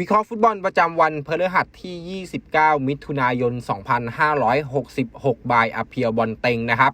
วิเคราะห์ฟุตบอลประจำวันพฤหัสที่ 29 มิถุนายน 2566 บายอาเพียวบอลเต็งนะครับ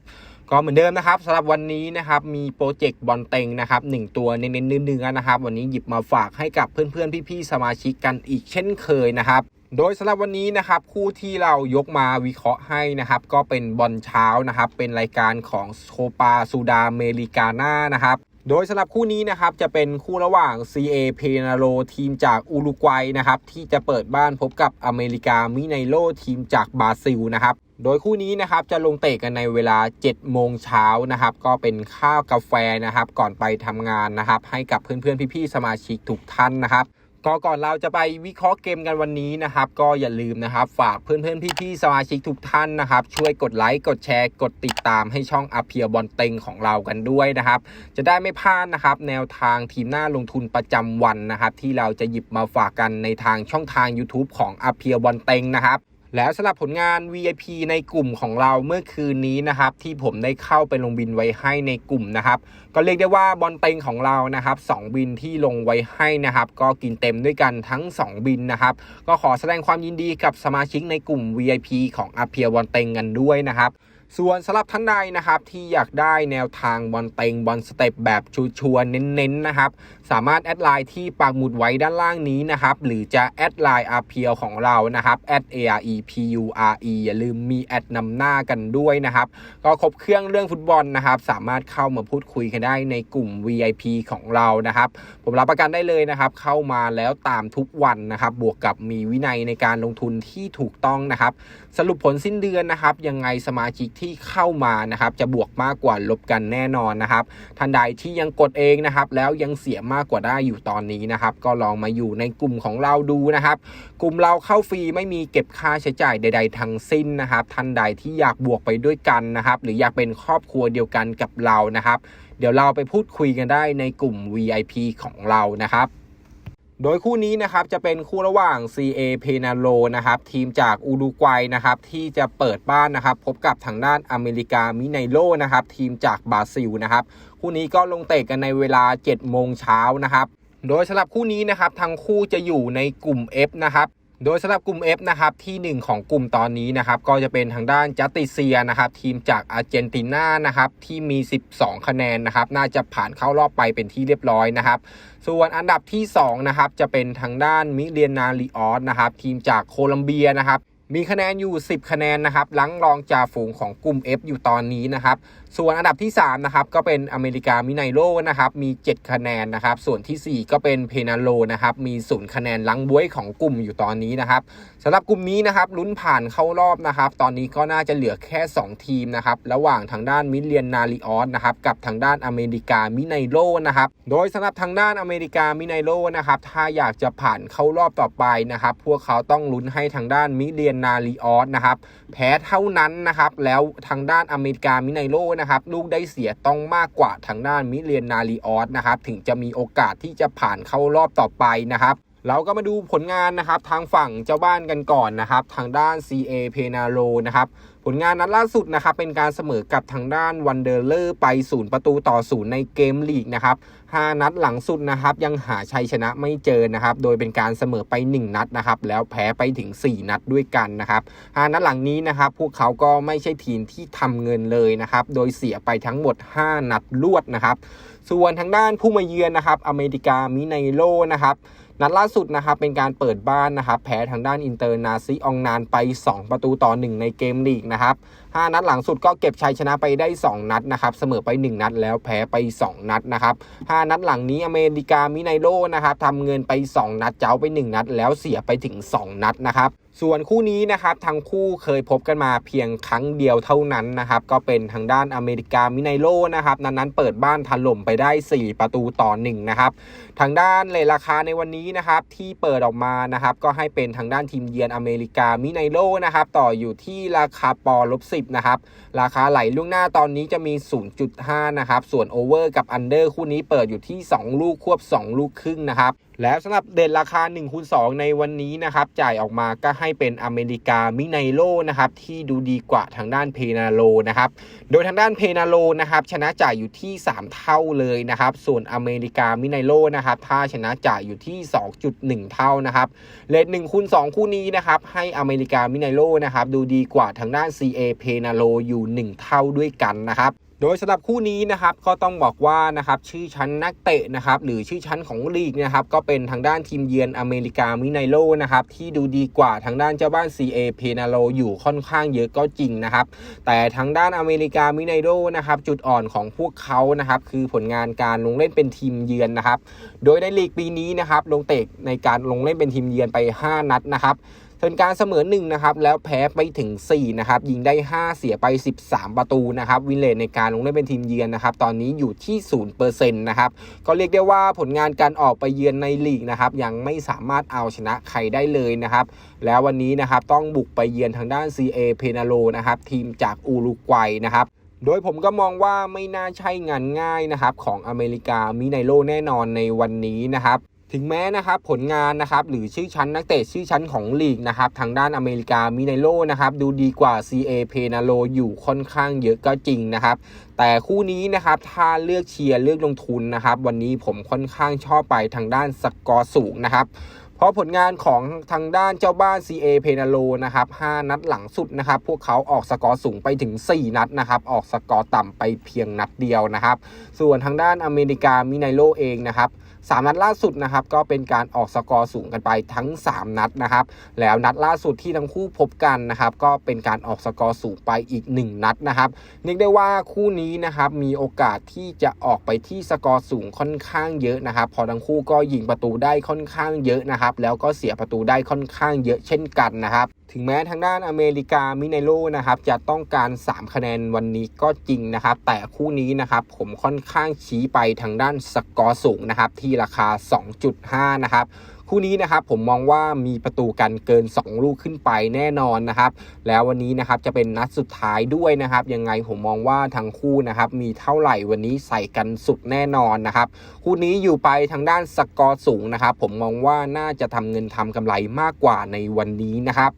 ก็เหมือนเดิมนะครับสำหรับวันนี้นะครับมีโปรเจกต์บอลเต็งนะครับหนึ่งตัวเน้นๆเนื้อนะครับ วันนี้หยิบมาฝากให้กับเพื่อนๆ พี่ๆ สมาชิกกันอีกเช่นเคยนะครับโดยสำหรับวันนี้นะครับคู่ที่เรายกมาวิเคราะห์ให้นะครับ ก็เป็นบอลเช้านะครับ เป็นรายการของโคปาซูดาเมริกาน่านะครับ โดยสำหรับคู่นี้นะครับจะเป็นคู่ระหว่าง CA เพนาโรทีมจากอุรุกวัยนะครับที่จะเปิดบ้านพบกับอเมริกามิไนโลทีมจากบราซิลนะครับโดยคู่นี้นะครับจะลงเตะกันในเวลา 7 โมงเช้านะครับก็เป็นข้าวกาแฟนะครับก่อนไปทำงานนะครับให้กับเพื่อนๆพี่ๆสมาชิกทุกท่านนะครับ ก็ก่อนเราจะไปวิเคราะห์เกมกันวันนี้นะครับ ก็อย่าลืมนะครับ ฝากเพื่อนๆพี่ๆสมาชิกทุกท่านนะครับ ช่วยกดไลค์กดแชร์ กดติดตามให้ช่องอาเพียบอลเต็งของเรากันด้วยนะครับ จะได้ไม่พลาดนะครับ แนวทางทีมหน้าลงทุนประจำวันนะครับ ที่เราจะหยิบมาฝากกันในทางช่องทาง YouTube ของอาเพียบอลเต็งนะครับ แล้วสำหรับผลงาน VIP ในกลุ่มของเราเมื่อคืนนี้นะครับ ที่ผมได้เข้าไปลงบินไว้ให้ในกลุ่มนะครับ ก็เรียกได้ว่าบอลเต็งของเรานะครับสองบินที่ลงไว้ให้นะครับ ก็กินเต็มด้วยกันทั้ง 2 บินนะครับ ก็ขอแสดงความยินดีกับสมาชิกในกลุ่ม VIP ของอาเพียบอลเต็งกันด้วยนะครับ ส่วนสำหรับท่านใดนะครับที่อยากได้แนวทางบอลเต็งบอลสเต็ปแบบชัวร์ๆเน้นๆนะครับ สามารถแอดไลน์ที่ปักหมุดไว้ด้านล่างนี้นะครับ หรือจะแอดไลน์ r p l ของเรานะครับ a r e p u r e อย่าลืมมีแอดนำหน้ากันด้วยนะครับ ก็ครบเครื่องเรื่องฟุตบอลนะครับ สามารถเข้ามาพูดคุยกันได้ในกลุ่ม VIP ของเรานะครับ ผมรับประกันได้เลยนะครับ เข้ามาแล้วตามทุกวันนะครับ บวกกับมีวินัยในการลงทุนที่ถูกต้องนะครับ สรุปผลสิ้นเดือนนะครับ ยังไงสมาชิกที่เข้ามานะครับจะบวกมากกว่าลบกันแน่นอนนะครับท่านใดที่ยังกดเองนะครับแล้วยังเสียมากกว่าได้อยู่ตอนนี้นะครับก็ลองมาอยู่ในกลุ่มของเราดูนะครับ กลุ่มเราเข้าฟรีไม่มีเก็บค่าใช้จ่ายใด ๆ ทั้งสิ้นนะครับท่านใดที่อยากบวกไปด้วยกันนะครับหรืออยากเป็นครอบครัวเดียวกันกับเรานะครับ เดี๋ยวเราไปพูดคุยกันได้ในกลุ่ม VIP ของเรานะครับ โดยคู่นี้นะครับจะเป็นคู่ระหว่าง CA p e n a l o นะครับทีมจากอุรุกวัยนะครับที่จะเปิดบ้านนะครับพบกับทางด้านอเมริกามิไนโลนะครับทีมจากบราซิลนะครับคู่นี้ก็ลงเตะกันในเวลา 7 โมงเช้านะครับโดยสำหรับคู่นี้นะครับทั้งคู่จะอยู่ในกลุ่ม F นะครับ โดยสำหรับกลุ่ม F นะครับที่ 1 ของกลุ่มตอนนี้นะครับก็จะเป็นทางด้านจัติเซียนะครับทีมจากอาร์เจนตินานะครับที่มี 12 คะแนนนะครับน่าจะผ่านเข้ารอบไปเป็นที่เรียบร้อยนะครับส่วนอันดับที่2นะครับจะเป็นทางด้านมิเลียนาริออสนะครับทีมจากโคลัมเบียนะครับมีคะแนนอยู่ 10 คะแนนนะครับหลังรองจ่าฝูงของกลุ่ม F อยู่ตอนนี้นะครับ ส่วนอันดับที่3นะครับก็เป็นอเมริกามิไนโลนะครับมี 7 คะแนนนะครับ ส่วนทีสี่4 ก็เป็นเพนาโลนะครับมีศูนย์คะแนนลังบ้วยของกลุ่มอยู่ตอนนี้นะครับสำหรับกลุ่มนี้นะครับลุ้นผ่านเข้ารอบนะครับ ตอนนี้ก็น่าจะเหลือแค่ 2 ทีมนะครับระหว่างทางด้านมิเลียนนาริออสนะครับกับทางด้านอเมริกามิไนโลนะครับโดยสำหรับทางด้านอเมริกามิไนโลนะครับถ้าอยากจะผ่านเข้ารอบต่อไปนะครับพวกเขาต้องลุ้นให้ทางด้านมิเลียนนาริออสนะครับแพ้เท่านั้นนะครับแล้วทางด้านอเมริกามิไนโลนะครับลูกได้เสียต้องมากกว่าทางด้านมิเลียนนารีออสนะครับถึงจะมีโอกาสที่จะผ่านเข้ารอบต่อไปนะครับ เราก็มาดูผลงานนะครับทางฝั่งเจ้าบ้านกันก่อนนะครับทางด้าน CA p e n a l o นะครับผลงานนัดล่าสุดนะครับเป็นการเสมอกับทางด้านวันเดอร์เลอร์ไปศูนย์ประตูต่อศูนย์ในเกมลีกนะครับ5นัดหลังสุดนะครับยังหาชัยชนะไม่เจอนะครับโดยเป็นการเสมอไป 1 นัดนะครับแล้วแพ้ไปถึง 4 นัดด้วยกันนะครับ5นัดหลังนี้นะครับพวกเขาก็ไม่ใช่ทีมที่ทำเงินเลยนะครับโดยเสียไปทั้งหมด 5 นัดรวดนะครับส่วนทางด้านผู้มาเยือนนะครับอเมริกามิไนโลนะครับ นัดล่าสุดนะครับเป็นการเปิดบ้านนะครับแพ้ทางด้านอินเตอร์นาซิอองนานไป 2 ประตูต่อ 1 ในเกมลีกนะครับ5นัดหลังสุดก็เก็บชัยชนะไปได้ 2 นัดนะครับเสมอไป 1 นัดแล้วแพ้ไป 2 นัดนะครับ5นัดหลังนี้อเมริกามิไนโลนะครับทำเงินไป 2 นัดเจ้าไป 1 นัด แล้วเสียไปถึง 2 นัดนะครับ ส่วนคู่นี้นะครับทั้งคู่เคยพบกันมาเพียงครั้งเดียวเท่านั้นนะครับ ก็เป็นทางด้านอเมริกามิไนโลนะครับ นั้นนั้นเปิดบ้านถล่มไปได้ 4 ประตูต่อ1นะครับทางด้านเลราคาในวันนี้นะครับที่เปิดออกมานะครับก็ให้เป็นทางด้านทีมเยือนอเมริกามิไนโลนะครับต่ออยู่ที่ราคาปอลบ10นะครับราคาไหลล่วงหน้าตอนนี้จะมี 0.5นะครับส่วนโอเวอร์กับอันเดอร์คู่นี้เปิดอยู่ที่ 2 ลูกควบ 2 ลูกครึ่งนะครับแล้วสำหรับเด่นราคา1คูณ2ในวันนี้นะครับ จ่ายออกมาก็ให้เป็นอเมริกามิไนโลนะครับ ที่ดูดีกว่าทางด้านเพนาโลนะครับ โดยทางด้านเพนาโลนะครับ ชนะจ่ายอยู่ที่ 3 เท่าเลยนะครับ ส่วนอเมริกามิไนโลนะครับถ้าชนะจ่ายอยู่ที่ 2.1 เท่านะครับเลท1คูณ2คู่นี้นะครับ ให้อเมริกามิไนโลนะครับ ดูดีกว่าทางด้าน CA เพนาโลอยู่ 1 เท่าด้วยกันนะครับ โดยสำหรับคู่นี้นะครับก็ต้องบอกว่านะครับชื่อชั้นนักเตะนะครับหรือชื่อชั้นของลีกนะครับก็เป็นทางด้านทีมเยือนอเมริกามิไนโลนะครับที่ดูดีกว่าทางด้านเจ้าบ้าน CA เพนาโลอยู่ค่อนข้างเยอะก็จริงนะครับแต่ทางด้านอเมริกามิไนโลนะครับจุดอ่อนของพวกเขานะครับคือผลงานการลงเล่นเป็นทีมเยือนนะครับโดยในลีกปีนี้นะครับลงเตะในการลงเล่นเป็นทีมเยือนไป 5 นัดนะครับ เป็นการเสมอ1นะครับแล้วแพ้ไปถึง4นะครับยิงได้ 5 เสียไป 13 ประตูนะครับวินเลตในการลงเล่นเป็นทีมเยือนนะครับตอนนี้อยู่ที่0%นะครับก็เรียกได้ว่าผลงานการออกไปเยือนในลีกนะครับยังไม่สามารถเอาชนะใครได้เลยนะครับแล้ววันนี้นะครับต้องบุกไปเยือนทางด้าน CA เพนาโลนะครับทีมจากอูรุกวัยนะครับโดยผมก็มองว่าไม่น่าใช่งานง่ายนะครับของอเมริกามิไนโลแน่นอนในวันนี้นะครับ ถึงแม้นะครับผลงานนะครับหรือชื่อชั้นนักเตะชื่อชั้นของลีกนะครับทางด้านอเมริกามิไนโลนะครับดูดีกว่า CA เพนาโลอยู่ค่อนข้างเยอะก็จริงนะครับ แต่คู่นี้นะครับถ้าเลือกเชียร์เลือกลงทุนนะครับ วันนี้ผมค่อนข้างชอบไปทางด้านสกอร์สูงนะครับเพราะผลงานของทางด้านเจ้าบ้าน CA เพนาโลนะครับ 5 นัดหลังสุดนะครับ พวกเขาออกสกอร์สูงไปถึง 4 นัดนะครับ ออกสกอร์ต่ำไปเพียงนัดเดียวนะครับ ส่วนทางด้านอเมริกามิไนโลเองนะครับ สามนัดล่าสุดนะครับก็เป็นการออกสกอร์สูงกันไปทั้ง 3 นัดนะครับแล้วนัดล่าสุดที่ทั้งคู่พบกันนะครับก็เป็นการออกสกอร์สูงไปอีก 1 นัดนะครับเรียกได้ว่าคู่นี้นะครับมีโอกาสที่จะออกไปที่สกอร์สูงค่อนข้างเยอะนะครับพอทั้งคู่ก็ยิงประตูได้ค่อนข้างเยอะนะครับแล้วก็เสียประตูได้ค่อนข้างเยอะเช่นกันนะครับ ถึงแม้ทางด้านอเมริกามิไนโลนะครับจะต้องการ 3 คะแนนวันนี้ก็จริงนะครับ แต่คู่นี้นะครับผมค่อนข้างชี้ไปทางด้านสกอร์สูงนะครับที่ราคา 2.5 นะครับคู่นี้นะครับผมมองว่ามีประตูกันเกิน 2 ลูกขึ้นไปแน่นอนนะครับ แล้ววันนี้นะครับจะเป็นนัดสุดท้ายด้วยนะครับยังไงผมมองว่าทั้งคู่นะครับมีเท่าไหร่วันนี้ใส่กันสุดแน่นอนนะครับคู่นี้อยู่ไปทางด้านสกอร์สูงนะครับผมมองว่าน่าจะทำเงินทำกำไรมากกว่าในวันนี้นะครับ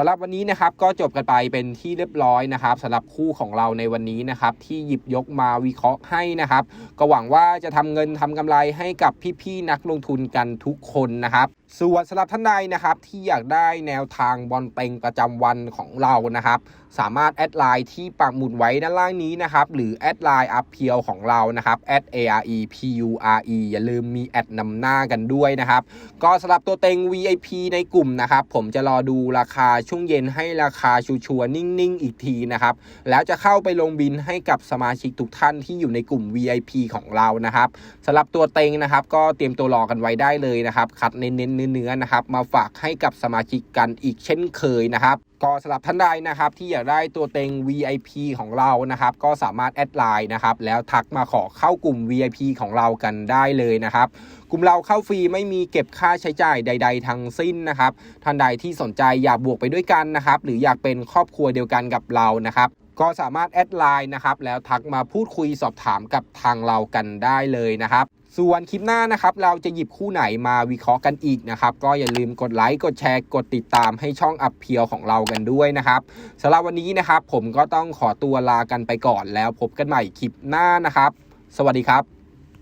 สำหรับวันนี้นะครับก็จบกันไปเป็นที่เรียบร้อยนะครับสำหรับคู่ของเราในวันนี้นะครับที่หยิบยกมาวิเคราะห์ให้นะครับ ก็หวังว่าจะทำเงินทำกำไรให้กับพี่ๆนักลงทุนกันทุกคนนะครับส่วนสำหรับท่านใดนะครับที่อยากได้แนวทางบอลเต็งประจำวันของเรานะครับ สามารถแอดไลน์ที่ปักหมุดไว้ด้านล่างนี้นะครับหรือแอดไลน์อัพเพียวของเรานะครับแอด A R E P U R E อย่าลืมมีแอดนำหน้ากันด้วยนะครับ ก็สำหรับตัวเต็ง VIP ในกลุ่มนะครับ ผมจะรอดูราคาช่วงเย็นให้ราคาชัวร์นิ่งๆ อีกทีนะครับ แล้วจะเข้าไปลงบินให้กับสมาชิกทุกท่านที่อยู่ในกลุ่ม VIP ของเรานะครับสำหรับตัวเต็งนะครับ ก็เตรียมตัวรอกันไว้ได้เลยนะครับคัดเน้นๆเนื้อๆนะครับ มาฝากให้กับสมาชิกกันอีกเช่นเคยนะครับ ก็สำหรับท่านใดนะครับที่อยากได้ตัวเต็ง VIP ของเรานะครับ ก็สามารถแอดไลน์นะครับแล้วทักมาขอเข้ากลุ่ม VIP ของเรากันได้เลยนะครับ กลุ่มเราเข้าฟรีไม่มีเก็บค่าใช้จ่ายใด ๆ ทั้งสิ้นนะครับ ท่านใดที่สนใจอยากบวกไปด้วยกันนะครับ หรืออยากเป็นครอบครัวเดียวกันกับเรานะครับก็สามารถแอดไลน์นะครับแล้วทักมาพูดคุยสอบถามกับทางเรากันได้เลยนะครับ ส่วนคลิปหน้านะครับ เราจะหยิบคู่ไหนมาวิเคราะห์กันอีกนะครับ ก็อย่าลืมกดไลค์กดแชร์กดติดตามให้ช่องอัพเพียวของเรากันด้วยนะครับสำหรับวันนี้นะครับ ผมก็ต้องขอตัวลากันไปก่อนแล้วพบกันใหม่คลิปหน้านะครับ สวัสดีครับ